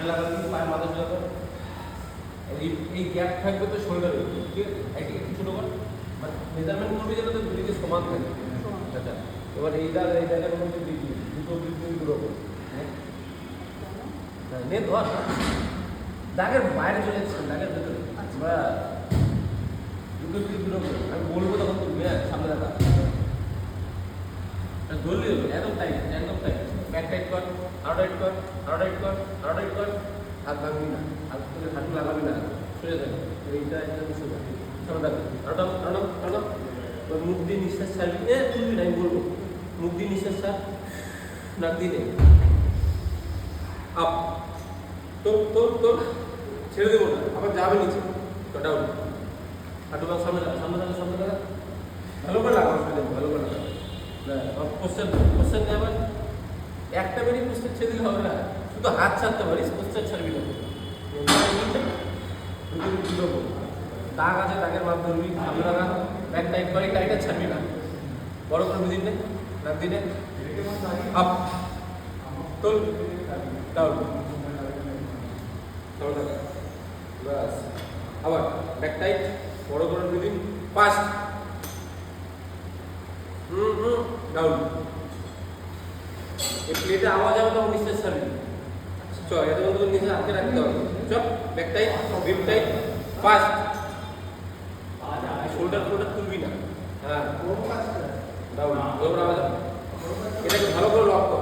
ঠান্ডা লাগা দিকে পায়ের মাথা চলে এই এই গ্যাপ থাকবে তো শোল্ডার ঠিক একটু ছোটো কর মেজারমেন্ট করবে যেটা তো দুদিকে সমান থাকে। আচ্ছা এবার এই দাগ এই দাগের মধ্যে বৃদ্ধি দুটো বৃদ্ধি দুটো হ্যাঁ? হ্যাঁ? নে ধর। দাগের বাইরে চলে যাচ্ছে দাগের ভেতরে। আচ্ছা। আমরা দুটো বৃদ্ধি দুটো আমি বলব তখন তুমি সামনে দাদা ধরলি এত টাইট একদম টাইট ব্যাক টাইট কর। আরও টাইট কর আরও টাইট কর আরও টাইট কর। হাত ভাঙবি না হাত তোকে হাঁটু লাগাবি না। সোজা থাকবে এইটা সামনে থাকবে আরও টান আরও টান ওই মুখ দিয়ে নিঃশ্বাস ছাড়বি। এ তুলবি না আমি বলব। মুখ দিয়ে নিঃশ্বাস ছাড় নাক দিয়ে নে আপ। তোর তোর তোর ছেড়ে দেবো না। আবার যাবে নিচে। তো ডাউন হাঁটু বাং সামনে লাগা সামনে লাগা সামনে লাগা ভালো করে লাগা ভালো করে লাগা কোশ্চেন কোশ্চেন নেবার একটা বেরিয়ে কোশ্চেন ছেড়ে দিলে হবে না শুধু হাত ছাড়তে পারিস কোশ্চেন ছাড়বি না। দাগ আছে দাগের মাপ ধরবি সামনে লাগা ব্যাক টাইট করি টাইটে ছাড়বি না। বড় করে বুঝিন নাক দিনে। আপ। তোল ডাউন বাস আবার ব্যাক টাইট, বড় করে বুঝিন ফাস্ট। হুম হুম ডাউন এই প্লেটে আওয়াজ হবে তখন নিঃশ্বাস ছাড়বি। চ এটা বন্ধু নিচে হাতে রাখতে হবে। চ back tight grip tight fast shoulder folder তুলবি না। হ্যাঁ। ডাউন আওয়াজ হবে। এটাকে ভালো করে লক কর।